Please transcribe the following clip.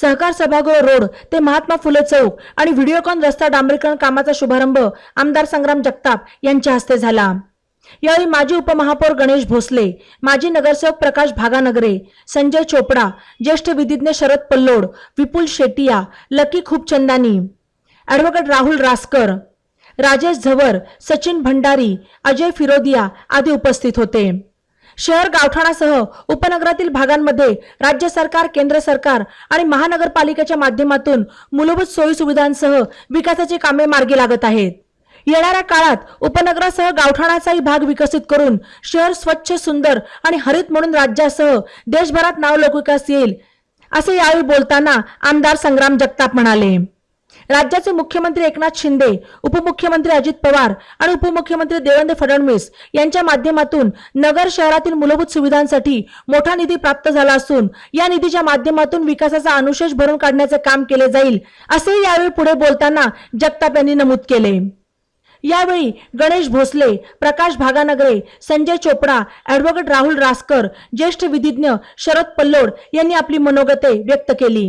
सहकार सभागृह रोड ते महात्मा फुले चौक आणि व्हिडिओकॉन रस्ता डांबरीकरण कामाचा शुभारंभ आमदार संग्राम जगताप यांच्या हस्ते झाला. यावेळी माजी उपमहापौर गणेश भोसले माजी नगरसेवक प्रकाश भागानगरे संजय चोपडा ज्येष्ठ विधिज्ञ शरद पल्लोड विपुल शेटिया लकी खूपचंदानी. ॲडव्होकेट राहुल रासकर राजेश झवर सचिन भंडारी अजय फिरोदिया आदी उपस्थित होते. शहर गावठाणासह उपनगरातील भागांमध्ये राज्य सरकार केंद्र सरकार आणि महानगरपालिकेच्या माध्यमातून मूलभूत सोयी सुविधांसह विकासाची कामे मार्गी लागत आहेत. येणाऱ्या काळात उपनगरासह गावठाणाचाही भाग विकसित करून शहर स्वच्छ सुंदर आणि हरित म्हणून राज्यासह देशभरात नावलौकिकास येईल असे यावेळी बोलताना आमदार संग्राम जगताप म्हणाले. राज्याचे मुख्यमंत्री एकनाथ शिंदे उपमुख्यमंत्री अजित पवार आणि उपमुख्यमंत्री देवेंद्र फडणवीस यांच्या माध्यमातून नगर शहरातील मूलभूत सुविधांसाठी मोठा निधी प्राप्त झाला असून या निधीच्या माध्यमातून विकासाचा अनुशेष भरून काढण्याचे काम केले जाईल असे यावेळी पुढे बोलताना जगताप यांनी नमूद केले. यावेळी गणेश भोसले प्रकाश भागानगरे संजय चोपडा ॲडव्होकेट राहुल रासकर ज्येष्ठ विधिज्ञ शरद पल्लोड यांनी आपली मनोगते व्यक्त केली.